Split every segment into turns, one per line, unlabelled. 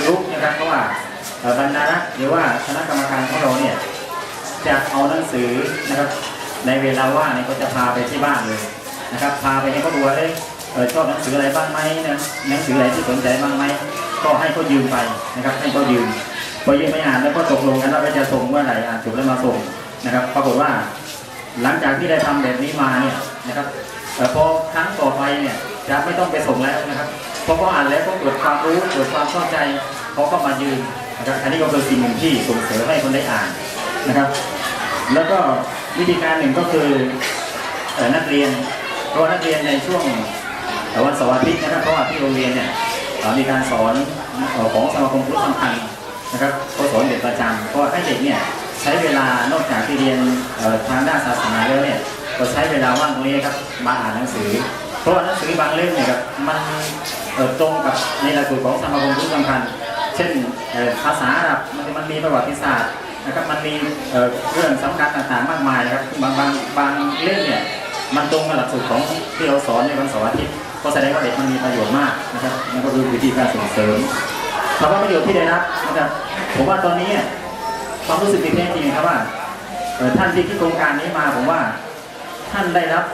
กเชิงรุกนะครับเพราะว่าบรรดานักหรือว่าคณะกรรมการของเราเนี่ยจะเอาหนังสือนะครับ ในเวลาว่างเนี่ยก็จะพาไปที่บ้านเลยนะครับ พาไปให้เขาดูว่าเอ้ยชอบหนังสืออะไรบ้างไหมนะหนังสืออะไรที่สนใจบ้างไหมก็ให้เขายืมไปนะครับ ให้เขายืมพอยืมไม่อ่านแล้วก็ตกลงกันว่าจะส่งเมื่อไหร่อ่านจบแล้วมาส่งนะครับ ปรากฏว่าหลังจากที่ได้ทำแบบนี้มาเนี่ยนะครับพอครั้งต่อไปเนี่ยจะไม่ต้องไปส่งแล้วนะครับ พราะเขาอ่านแล้วก็เกิดความรู้เกิดความเข้าใจเขาก็มายืนนะครับอันนี้ก็คือสิ่งหนึ่งที่ส่งเสริมให้คนได้อ่านนะครับ แล้วก็วิธีการหนึ่งก็คือนักเรียนเพราะว่านักเรียนในช่วงวันเสาร์อาทิตย์นะครับเพราะว่าที่โรงเรียนเนี่ยมีการสอนของสมาคมพุทธสัมพันธ์นะครับก็สอนเด็กประจำเพราะว่าให้เด็กเนี่ยใช้เวลานอกจากที่เรียนทางด้านศาสนาแล้วเนี่ยก็ใช้เวลาว่างตรงนี้ครับมาอ่านหนังสือ เพราะว่าหนังสือบางเล่มเนี่ยครับมันตรงกับในหลักสูตรของสมาคมพุทธสัมพันเช่นภาษาอาหรับมันมันมีประวัติศาสตร์นะครับมันมีเรื่องสำคัญต่างๆมากมายนะครับบางบางบางเล่มเนี่ยมันตรงกับหลักสูตรของที่เราสอนในวันเสาร์อาทิตย์ก็แสดงว่าเด็กมันมีประโยชน์มากนะครับนั่นก็คือวิธีการส่งเสริมคำว่าประโยชน์ที่ได้รับนะครับผมว่าตอนนี้ความรู้สึกที่แท้จริงครับว่าท่านที่คิดโครงการนี้มาผมว่าท่านได้รับ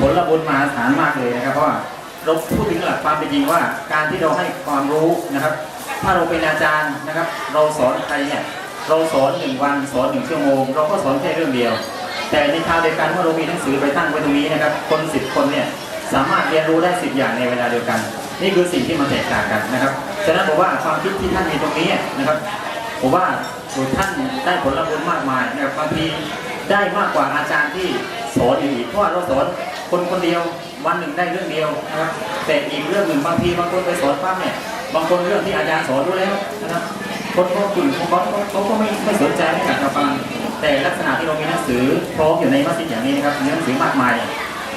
ผลบุญมหาศาลมากเลยนะครับ เพราะว่าเราพูดถึงหลักความเป็นจริงว่า การที่เราให้ความรู้นะครับ ถ้าเราเป็นอาจารย์นะครับ เราสอนใครเนี่ยเราสอนหนึ่งวันสอนหนึ่งชั่วโมง เราก็สอนแค่เรื่องเดียว แต่ในทางเดียวกันเมื่อเรามีหนังสือไปตั้งไว้ตรงนี้นะครับ คนสิบคนเนี่ยสามารถเรียนรู้ได้สิบอย่างในเวลาเดียวกัน นี่คือสิ่งที่มันแตกต่างกันนะครับฉะนั้นผมว่าความคิดที่ท่านมีตรงนี้นะครับผมว่าท่านได้ผลบุญมากมายนะครับบางที ได้มากกว่าอาจารย์ที่สอนอยู่อีกเพราะว่าเราสอนคนคนเดียววันหนึ่งได้เรื่องเดียวนะครับแต่อีกเรื่องหนึ่งบางทีบางคนไปสอนปั๊บเนี่ยบางคนเรื่องที่อาจารย์สอนรู้แล้วนะครับคนเขากลุ่มของเขาเขาเขาก็ไม่ไม่สนใจไม่อยากจะฟังแต่ลักษณะที่เรามีหนังสือพร้อมอยู่ในมัสยิดอย่างนี้นะครับมีหนังสือมากมาย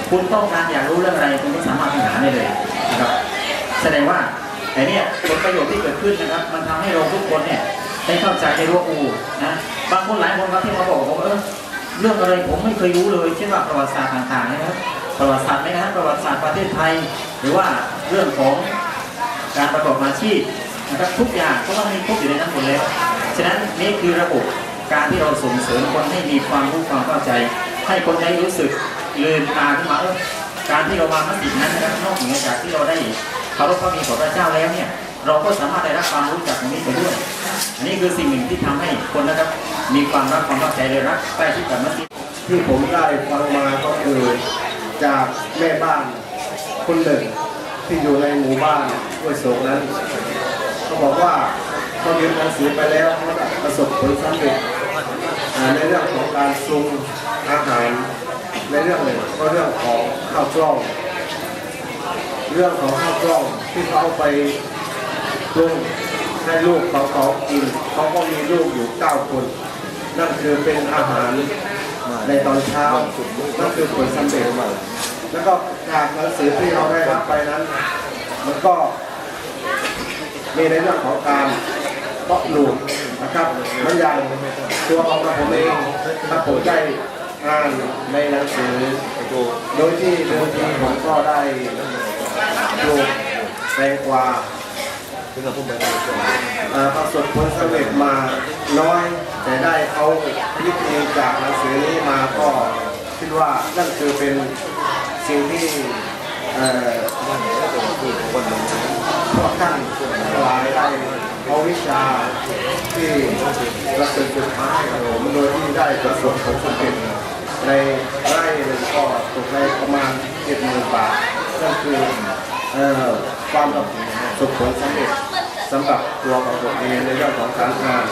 คุณต้องการอยากรู้เรื่องอะไรคุณก็สามารถไปหาได้เลยนะครับแสดงว่าไอ้เนี่ยผลประโยชน์ที่เกิดขึ้นนะครับ มันทำให้เราทุกคนเนี่ยได้เข้าใจได้รู้วอูนะบางคนหลายคนครับที่มาบอกผมเออ เรื่องอะไรผมไม่เคยรู้เลยเช่นว่าประวัติศาสตร์ต่างๆนะครับประวัติศาสตร์ไหมนะประวัติศาสตร์ประเทศไทย หรือว่าเรื่องของการประกอบอาชีพนะครับทุกอย่างก็ต้องมีครบอยู่ในนั้นหมดแล้วฉะนั้นนี่คือระบบการที่เราส่งเสริมคนให้มีความรู้ความเข้าใจ ให้คนได้รู้สึกลืมตาขึ้นมาเออการที่เรามามัสยิดนั้นนะครับนอกเหนือจากที่เราได้เคารพพระมีต่อพระเจ้าแล้วเนี่ยเราก็สามารถได้รับความรู้จากตรงนี้ไปด้วย อันนี้คือสิ่งหนึ่งที่ทำให้คนนะครับ มีความรักความเข้าใจเลยรักใกล้ชิดกับมัสยิด
ที่ผมได้ฟังมาก็คือจากแม่บ้านคนหนึ่งที่อยู่ในหมู่บ้านห้วยโศกนั้นเขาบอกว่าเขาเรียนหนังสือไปแล้วเขาประสบผลสำเร็จในเรื่องของการปรุงอาหารในเรื่องหนึ่งก็เรื่องของข้าวกล้อง เรื่องของข้าวกล้องที่เขาเอาไปปรุงให้ลูกเขาเขากินเขาก็มีลูกอยู่เก้าคน นั่นคือเป็นอาหารในตอนเช้านั่นคือผลสำเร็จแล้วก็จากหนังสือที่เราได้รับไปนั้น มันก็มีในเรื่องของการเพาะปลูกนะครับมันอย่างตัวของกระผมเองถ้าผมได้อ่านในหนังสือโดยที่เดิมทีผมก็ได้ปลูกแตงกวา เอ่อประสบผลสำเร็จมาน้อย แต่ได้เอาวิธีจากหนังสือนี้มาก็คิดว่านั่นคือเป็นสิ่งที่เอ่อพวกท่านหลายได้เอาวิชาที่ประเสริฐสุดท้ายของผมโดยที่ได้ประสบผลสำเร็จในไร่หนึ่งก็ตกในประมาณเจ็ดหมื่นบาทนั่นคือเอ่อความประสบผลสำเร็จ สำหรับตัวของตัวเองในเรื่องของการงาน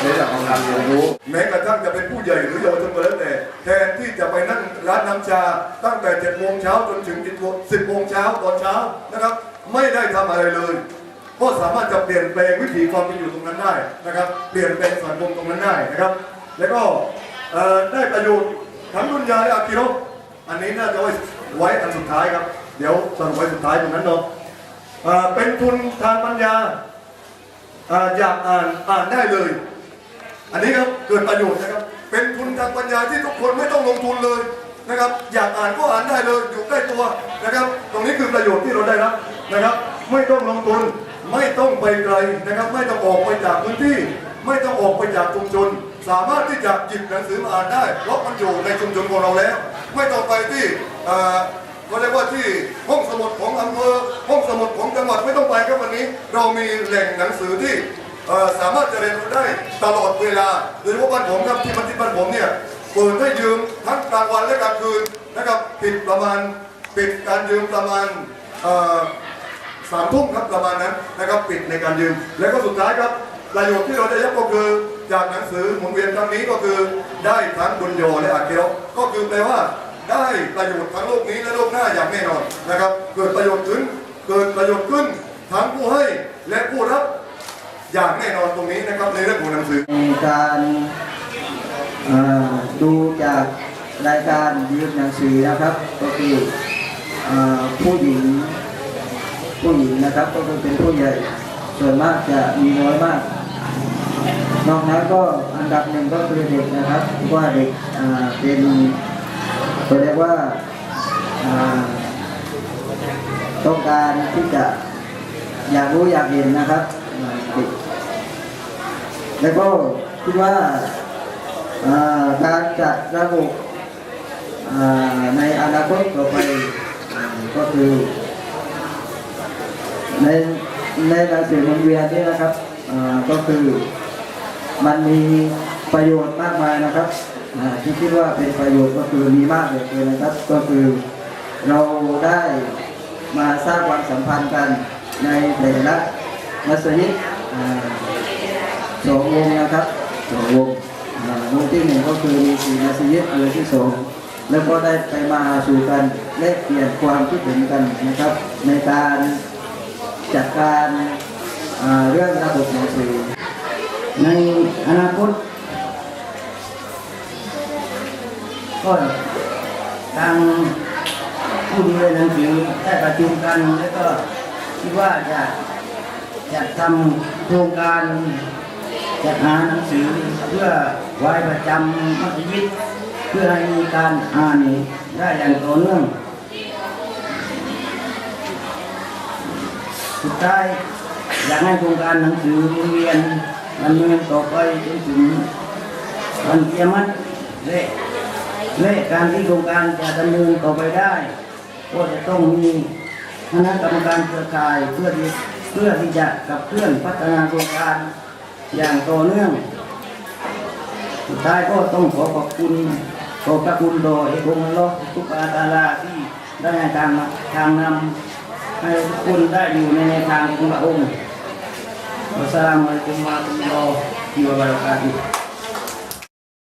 ในเรื่องของการเรียนรู้
แม้กระทั่งจะเป็นผู้ใหญ่หรือเยาวชนก็แล้วแต่แทนที่จะไปนั่งร้านน้ำชา ตั้งแต่7โมงเช้าจนถึง10โมงเช้าตอนเช้านะครับ ไม่ได้ทำอะไรเลยก็สามารถจะเปลี่ยนแปลงวิถีความเป็นอยู่ตรงนั้นได้นะครับ เปลี่ยนแปลงสังคมตรงนั้นได้นะครับ แล้วก็ได้ประโยชน์ทั้งดุนยาและอาคิโรอันนี้น่าจะไว้ไว้อันสุดท้ายครับ เดี๋ยวสรุปไว้สุดท้ายตรงนั้นเนาะ เป็นทุนทางปัญญาอยากอ่านอ่านได้เลย อันนี้ครับเกิดประโยชน์นะครับ เป็นทุนทางปัญญาที่ทุกคนไม่ต้องลงทุนเลยนะครับ อยากอ่านก็อ่านได้เลยอยู่ใกล้ตัวนะครับ ตรงนี้คือประโยชน์ที่เราได้รับนะครับ ไม่ต้องลงทุนไม่ต้องไปไกลนะครับ ไม่ต้องออกไปจากพื้นที่ ไม่ต้องออกไปจากชุมชน สามารถที่จะหยิบหนังสือมาอ่านได้เพราะมันอยู่ในชุมชนของเราแล้ว ไม่ต้องไปที่ ก็เรียกว่าที่ห้องสมุดของอำเภอห้องสมุดของจังหวัดไม่ต้องไปครับวันนี้ เรามีแหล่งหนังสือที่สามารถจะเรียนรู้ได้ตลอดเวลาโดยเฉพาะบ้านผมครับที่มันที่บ้านผมเนี่ยเปิดให้ยืมทั้งกลางวันและกลางคืนนะครับปิดประมาณปิดการยืมประมาณสามทุ่มครับประมาณนั้นนะครับปิดในการยืม แล้วก็สุดท้ายครับประโยชน์ที่เราได้รับก็คือจากหนังสือหมุนเวียนครั้งนี้ก็คือได้ทั้งบุญโยและอาเกียวก็คือแปลว่า ได้ประโยชน์ทั้งโลกนี้และโลกหน้าอย่างแน่นอนนะครับ เกิดประโยชน์ขึ้นเกิดประโยชน์ขึ้นทั้งผู้ให้และผู้รับอย่างแน่นอนตรงนี้นะครับในเรื่องของหนังสือ
ในการดูจากรายการยืมหนังสือนะครับ ก็คือผู้หญิงผู้หญิงนะครับ ก็คือเป็นผู้ใหญ่ส่วนมากจะมีน้อยมาก นอกนั้นก็อันดับหนึ่งก็คือเด็กนะครับว่าเด็กเป็น เขาเรียกว่าต้องการที่จะอยากรู้อยากเห็นนะครับแล้วก็คิดว่าการจัดระบบในอนาคตต่อไปก็คือในในหนังสือมุนเวียนนี้นะครับก็คือมันมีประโยชน์มากมายนะครับ ที่คิดว่าเป็นประโยชน์ก็คือมีมากเลือเกินะครับ ก็คือเราได้มาสร้างความสัมพันธ์กันในแต่ละมัสยิดอ่าสองวงนะครับสองวงวงที่หนึ่งก็คือมีสี่มัสยิดวงที่สองแล้วก็ได้ไปมาสู่กันแลกเปลี่ยนความคิดเห็นกันนะครับ ในการจัดการเรื่องระบบหนังสือในอนาคต ก็ทางผู้ดูแลหนังสือได้ประชุมกันแล้วก็คิดว่าจะจัดทำโครงการจัดหาหนังสือเพื่อไว้ประจำมัสยิดเพื่อให้มีการอ่านได้อย่างต่อเนื่องสุดท้ายอยากให้โครงการหนังสือโรงเรียนดำเนินต่อไปจนถึงวันเกียรติและ และการที่โครงการจะดำเนินต่อไปได้ก็จะต้องมีคณะกรรมการเครือข่ายเพื่อที่เพื่อที่จะขับเคลื่อนพัฒนาโครงการอย่างต่อเนื่อง สุดท้ายก็ต้องขอขอบคุณขอบพระคุณต่อเอกองค์ลลอทุกอาตาลาที่ได้ให้ทางทางนำให้ทุกคนได้อยู่ในแนทางของพระองค์อัสสลามุอะลัยกุมวะเราะห์มะตุลลอฮิวะบะเราะกาตุฮ์